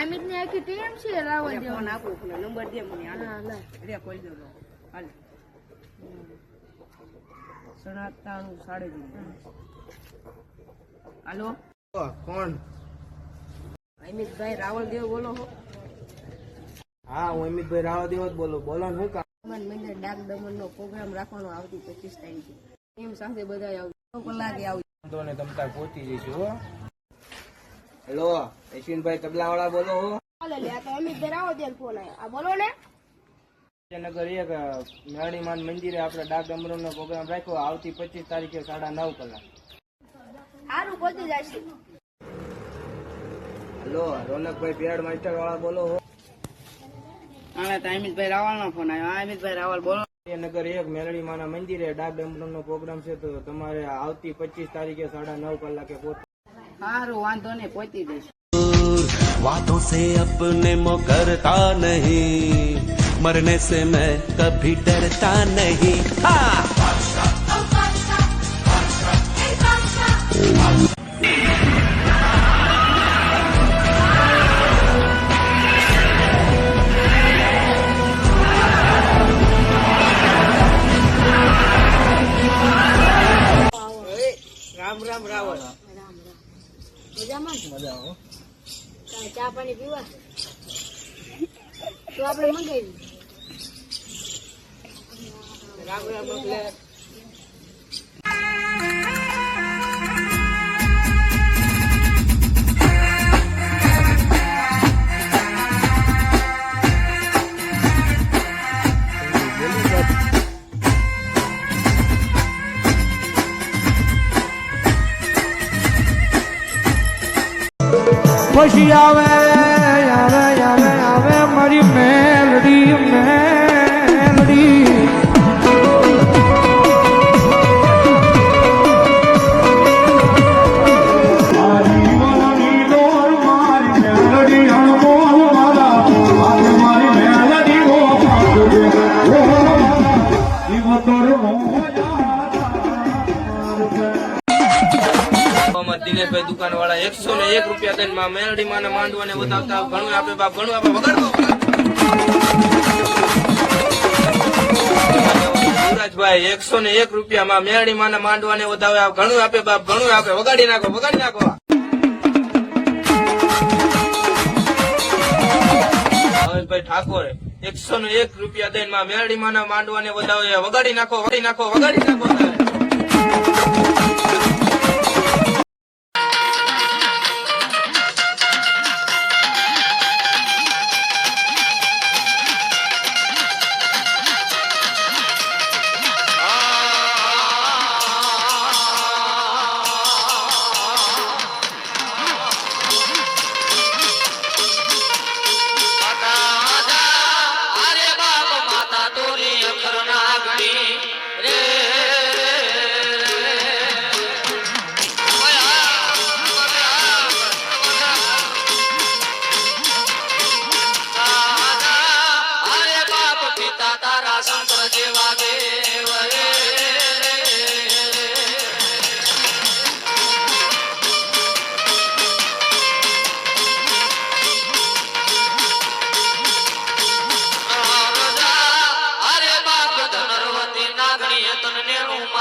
અમિતની આખી ટીમ છે રાવણ ફોન દેવ આપું નંબર દે મને હાલ. હા લે. રે કોઈ દો હાલ. સણાતાણું સાડે હાલો. કોણ? અમિતભાઈ રાવળ દેવ બોલો હો. હા હું અમિતભાઈ રાવદેવ જ બોલું. બોલો ને શું કામ? હનુમાન મંદિર ડાક દમન નો પ્રોગ્રામ રાખવાનો આવતી પચીસ તારીખે. એમ સાથે બધા આવજો. કલાકે આવજો. વાંધો ને તમ તાર પહોંચી જઈશું હો. હેલો અશ્વિનભાઈ તબલા વાળા બોલો હો નગર એક મેરણીમાન મંદિરે આપણે ડાક ડમરો પ્રોગ્રામ રાખ્યો. આવતી પચીસ તારીખે સાડા નવ કલાક. સારું પહોંચી જાય હેલો રોનકભાઈ પીઆડ માસ્ટર વાળા બોલો હો. આને અમિતભાઈ રાવળ નો ફોન આવ્યો અમિતભાઈ રાવલ બોલો. નગર એક મેરડી માના મંદિરે ડાક ડમરો નો પ્રોગ્રામ છે. તો તમારે આવતી પચીસ તારીખે સાડા નવ કલાકે સારું વાંધો નહીં પહોંચી દઈશ વાતો સે અપને મો કરતા નહીં. મરને સે મેં કભી ડરતા નહીં. હા! મજામાં ને? મજા હો. ચા પાણી પીવા? તો આપણે મંગાવી રામ રામ પછી આવે આવે આવે આવે મારી મેલડી મેલડી. મારી વાલી ડોર મોહમ્મદ દિનેશભાઈ દુકાન વાળા એકસો ને એક રૂપિયા દઈને માં મેલડી માં માંડવાને બતાવતા ઘણું આપે બાપ ઘણું આપે વગાડો એકસો ને એક રૂપિયા માં મેળડી માં માંડવાને વધાવે આ ઘણું આપે બાપ ઘણું આપે વગાડી નાખો વગાડી નાખો. ભાઈ ઠાકોર, એકસો ને એક રૂપિયા દઈને માં મેળડી માં માંડવાને વધાવે વગાડી નાખો વગાડી નાખો વગાડી નાખો.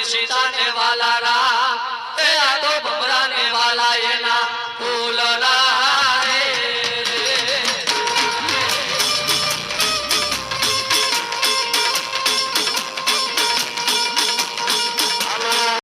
તુલસી તાને વાલા રા. એ આ તો ભમરાને વાલા એના